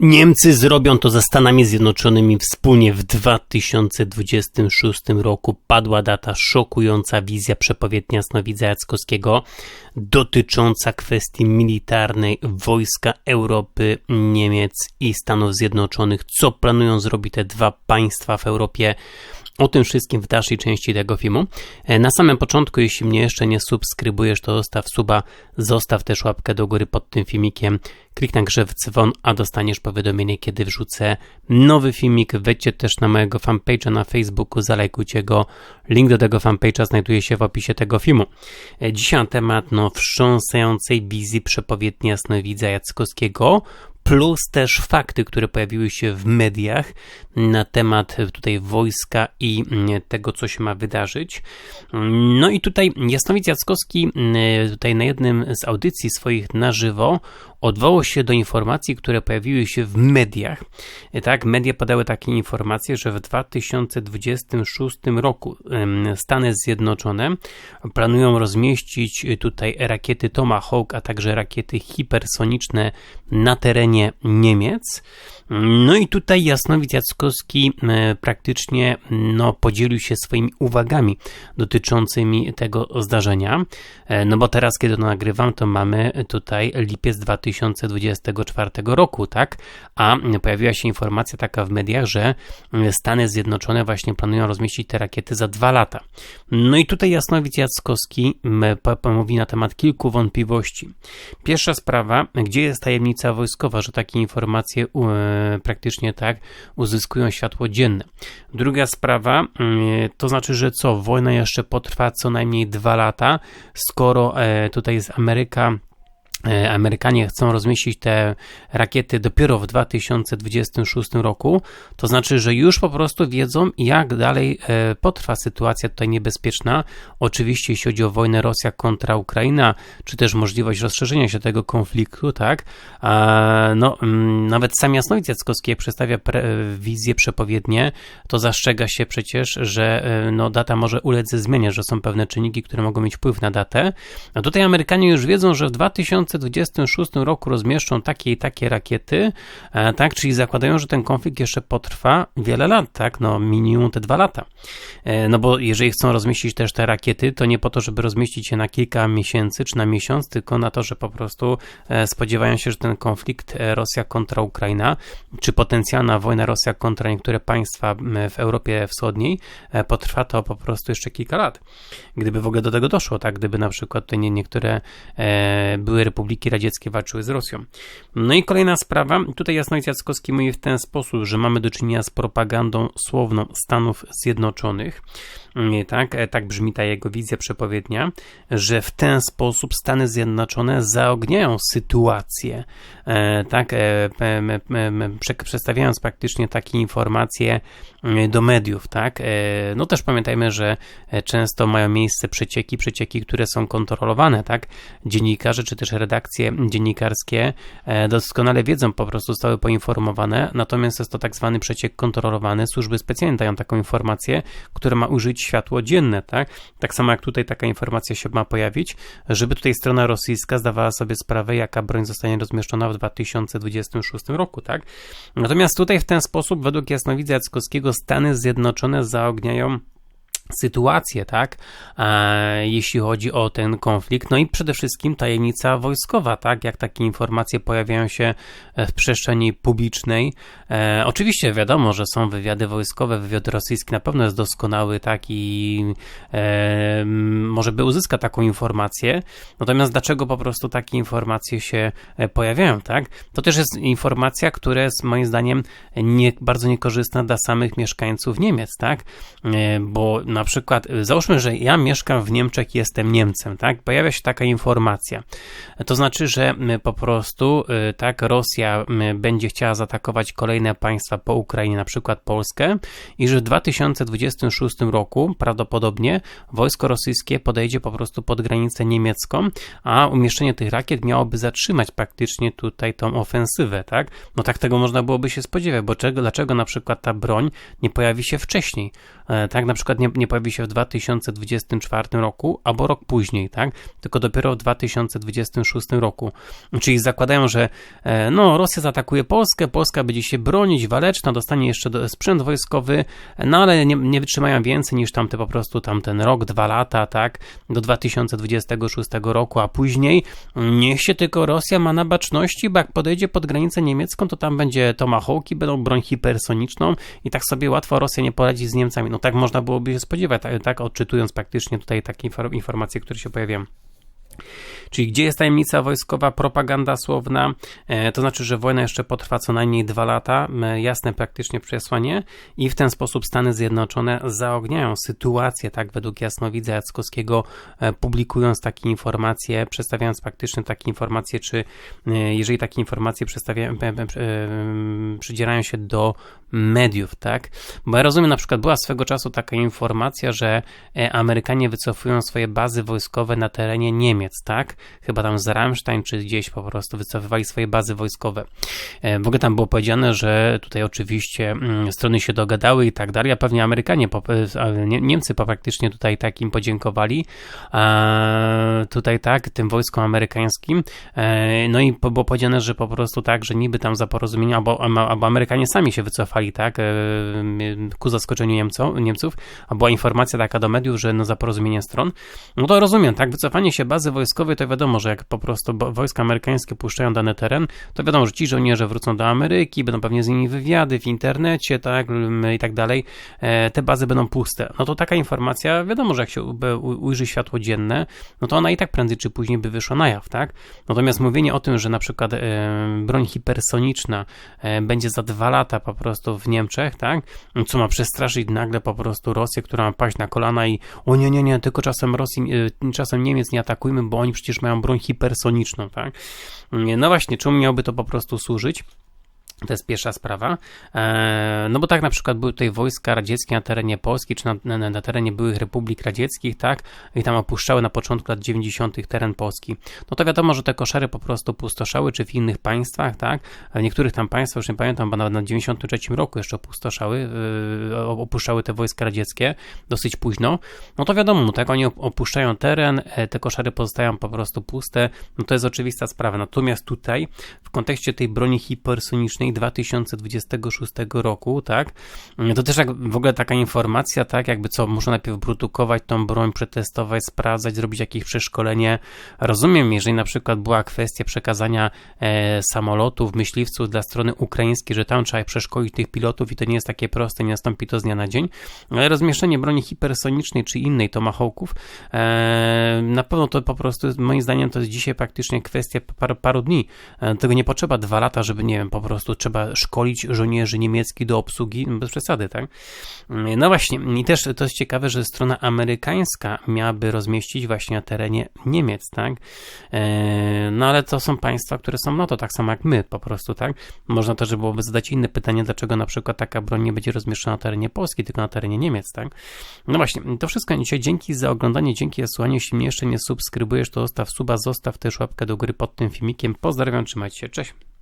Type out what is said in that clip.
Niemcy zrobią to ze Stanami Zjednoczonymi wspólnie w 2026 roku. Padła data szokująca wizja przepowiednia Snowidza Jackowskiego dotycząca kwestii militarnej wojska Europy, Niemiec i Stanów Zjednoczonych. Co planują zrobić te dwa państwa w Europie? O tym wszystkim w dalszej części tego filmu. E, na samym początku, jeśli mnie jeszcze nie subskrybujesz, to zostaw suba, zostaw też łapkę do góry pod tym filmikiem, klik na grze w dzwon, a dostaniesz powiadomienie, kiedy wrzucę nowy filmik. Wejdźcie też na mojego fanpage'a na Facebooku, zalajkujcie go. Link do tego fanpage'a znajduje się w opisie tego filmu. E, dzisiaj temat no, wstrząsającej wizji przepowiedni jasnowidza Jackowskiego, plus też fakty, które pojawiły się w mediach na temat tutaj wojska i mm, tego, co się ma wydarzyć. No i tutaj Jasnowic Jackowski mm, tutaj na jednym z audycji swoich na żywo odwołał się do informacji, które pojawiły się w mediach. Tak, media podały takie informacje, że w 2026 roku Stany Zjednoczone planują rozmieścić tutaj rakiety Tomahawk, a także rakiety hipersoniczne na terenie Niemiec. No i tutaj Jasnowic Jackowski e, praktycznie no, podzielił się swoimi uwagami dotyczącymi tego zdarzenia. E, no bo teraz, kiedy to nagrywam, to mamy tutaj lipiec 2024 roku, tak? A pojawiła się informacja taka w mediach, że Stany Zjednoczone właśnie planują rozmieścić te rakiety za dwa lata. No i tutaj Jasnowic Jackowski mówi na temat kilku wątpliwości. Pierwsza sprawa, gdzie jest tajemnica wojskowa, że takie informacje praktycznie tak uzyskują światło dzienne. Druga sprawa, mm, to znaczy, że co, wojna jeszcze potrwa co najmniej dwa lata, skoro e, tutaj jest Ameryka E, Amerykanie chcą rozmieścić te rakiety dopiero w 2026 roku, to znaczy, że już po prostu wiedzą, jak dalej e, potrwa sytuacja tutaj niebezpieczna. Oczywiście, jeśli chodzi o wojnę Rosja kontra Ukraina, czy też możliwość rozszerzenia się tego konfliktu, tak? No, mm, nawet sam Jasnowic Jackowski przedstawia wizję przepowiednie, to zastrzega się przecież, że e, no, data może ulec zmianie, że są pewne czynniki, które mogą mieć wpływ na datę. A tutaj Amerykanie już wiedzą, że w 2000 2026 roku rozmieszczą takie i takie rakiety, e, tak, czyli zakładają, że ten konflikt jeszcze potrwa wiele lat, tak, no minimum te dwa lata. E, no bo jeżeli chcą rozmieścić też te rakiety, to nie po to, żeby rozmieścić je na kilka miesięcy czy na miesiąc, tylko na to, że po prostu e, spodziewają się, że ten konflikt Rosja kontra Ukraina, czy potencjalna wojna Rosja kontra niektóre państwa w Europie Wschodniej potrwa to po prostu jeszcze kilka lat. Gdyby w ogóle do tego doszło, tak, gdyby na przykład te niektóre były Republiki Radzieckie walczyły z Rosją. No i kolejna sprawa, tutaj Jasnowic Jackowski mówi w ten sposób, że mamy do czynienia z propagandą słowną Stanów Zjednoczonych, tak, e, tak brzmi ta jego wizja przepowiednia, że w ten sposób Stany Zjednoczone zaogniają sytuację, e, tak, e, przedstawiając praktycznie takie informacje do mediów, tak. No też pamiętajmy, że często mają miejsce przecieki, przecieki, które są kontrolowane, tak. Dziennikarze czy też redakcje dziennikarskie doskonale wiedzą, po prostu zostały poinformowane, natomiast jest to tak zwany przeciek kontrolowany. Służby specjalnie dają taką informację, która ma użyć światło dzienne, tak? Tak samo jak tutaj taka informacja się ma pojawić, żeby tutaj strona rosyjska zdawała sobie sprawę, jaka broń zostanie rozmieszczona w 2026 roku, tak? Natomiast tutaj w ten sposób, według jasnowidza Jackowskiego, Stany Zjednoczone zaogniają sytuację, tak, e, jeśli chodzi o ten konflikt. No i przede wszystkim tajemnica wojskowa, tak, jak takie informacje pojawiają się w przestrzeni publicznej. E, oczywiście wiadomo, że są wywiady wojskowe, wywiad rosyjski na pewno jest doskonały, tak, i e, może by uzyska taką informację. Natomiast dlaczego po prostu takie informacje się e, pojawiają, tak? To też jest informacja, która jest moim zdaniem nie, bardzo niekorzystna dla samych mieszkańców Niemiec, tak? E, bo na przykład, y, załóżmy, że ja mieszkam w Niemczech jestem Niemcem, tak? Pojawia się taka informacja. To znaczy, że po prostu, y, tak, Rosja będzie chciała zaatakować kolejne państwa po Ukrainie, na przykład Polskę, i że w 2026 roku prawdopodobnie wojsko rosyjskie podejdzie po prostu pod granicę niemiecką, a umieszczenie tych rakiet miałoby zatrzymać praktycznie tutaj tą ofensywę, tak? No tak tego można byłoby się spodziewać, bo czego, dlaczego na przykład ta broń nie pojawi się wcześniej? E, tak, na przykład nie, nie pojawi się w 2024 roku albo rok później, tak? Tylko dopiero w 2026 roku. Czyli zakładają, że e, no, Rosja zaatakuje Polskę, Polska będzie się bronić, waleczna, dostanie jeszcze sprzęt wojskowy, no ale nie, nie wytrzymają więcej niż tamte po prostu tamten rok, dwa lata, tak? Do 2026 roku, a później niech się tylko Rosja ma na baczności, bo jak podejdzie pod granicę niemiecką, to tam będzie tomahawki, będą broń hipersoniczną i tak sobie łatwo Rosja nie poradzi z Niemcami. No tak można byłoby się spodziewać, tak, tak odczytując praktycznie tutaj takie informacje, które się pojawiają. Czyli gdzie jest tajemnica wojskowa, propaganda słowna, e, to znaczy, że wojna jeszcze potrwa co najmniej dwa lata, e, jasne praktycznie przesłanie. I w ten sposób Stany Zjednoczone zaogniają sytuację, tak według jasnowidza Jackowskiego, e, publikując takie informacje, przedstawiając praktycznie takie informacje, czy jeżeli takie informacje przydzierają się do mediów, tak? Bo ja rozumiem, na przykład była swego czasu taka informacja, że Amerykanie wycofują swoje bazy wojskowe na terenie Niemiec, tak? chyba tam z Rammstein, czy gdzieś po prostu wycofywali swoje bazy wojskowe. E, w ogóle tam było powiedziane, że tutaj oczywiście mm, strony się dogadały i tak dalej, a pewnie Amerykanie, e, Niemcy praktycznie tutaj tak im podziękowali, tutaj tak, tym wojskom amerykańskim, e, no i było powiedziane, że po prostu tak, że niby tam za porozumienie, albo, albo Amerykanie sami się wycofali, tak, ku zaskoczeniu Niemców, Niemców, a była informacja taka do mediów, że no za porozumienie stron, no to rozumiem, tak, wycofanie się bazy wojskowej to wiadomo, że jak po prostu wojska amerykańskie puszczają dany teren, to wiadomo, że ci żołnierze wrócą do Ameryki, będą pewnie z nimi wywiady w internecie, tak, i tak dalej. E, te bazy będą puste. No to taka informacja, wiadomo, że jak się ujrzy światło dzienne, no to ona i tak prędzej czy później by wyszła na jaw, tak? Natomiast mówienie o tym, że na przykład e, broń hipersoniczna e, będzie za dwa lata po prostu w Niemczech, tak? Co ma przestraszyć nagle po prostu Rosję, która ma paść na kolana i o nie, nie, nie, tylko czasem Rosji, czasem Niemiec nie atakujmy, bo oni przecież mają broń hipersoniczną, tak? No właśnie, czemu miałby to po prostu służyć? To jest pierwsza sprawa. E, no bo tak na przykład były tutaj wojska radzieckie na terenie Polski, czy na, na, na, terenie byłych republik radzieckich, tak? I tam opuszczały na początku lat 90. teren Polski. No to wiadomo, że te koszary po prostu pustoszały, czy w innych państwach, tak? W niektórych tam państwach, już nie pamiętam, bo nawet na 93 roku jeszcze opustoszały, yy, opuszczały te wojska radzieckie dosyć późno. No to wiadomo, no tak oni opuszczają teren, e, te koszary pozostają po prostu puste, no to jest oczywista sprawa. Natomiast tutaj, w kontekście tej broni hipersonicznej, 2026 roku, tak? To też jak w ogóle taka informacja, tak? Jakby co, muszą najpierw produkować tą broń, przetestować, sprawdzać, zrobić jakieś przeszkolenie. Rozumiem, jeżeli na przykład była kwestia przekazania e, samolotów, myśliwców dla strony ukraińskiej, że tam trzeba przeszkolić tych pilotów i to nie jest takie proste, nie nastąpi to z dnia na dzień, ale rozmieszczenie broni hipersonicznej czy innej tomahawków, e, na pewno to po prostu, moim zdaniem, to jest dzisiaj praktycznie kwestia par, paru dni. E, tego nie potrzeba dwa lata, żeby, nie wiem, po prostu trzeba szkolić żołnierzy niemieckich do obsługi, no bez przesady, tak? No właśnie, i też to jest ciekawe, że strona amerykańska miałaby rozmieścić właśnie na terenie Niemiec, tak? E, no ale to są państwa, które są no to tak samo jak my, po prostu, tak? Można też byłoby zadać inne pytanie, dlaczego na przykład taka broń nie będzie rozmieszczona na terenie Polski, tylko na terenie Niemiec, tak? No właśnie, to wszystko dzisiaj. Dzięki za oglądanie, dzięki za słuchanie. Jeśli mnie jeszcze nie subskrybujesz, to zostaw suba, zostaw też łapkę do góry pod tym filmikiem. Pozdrawiam, trzymajcie się, cześć!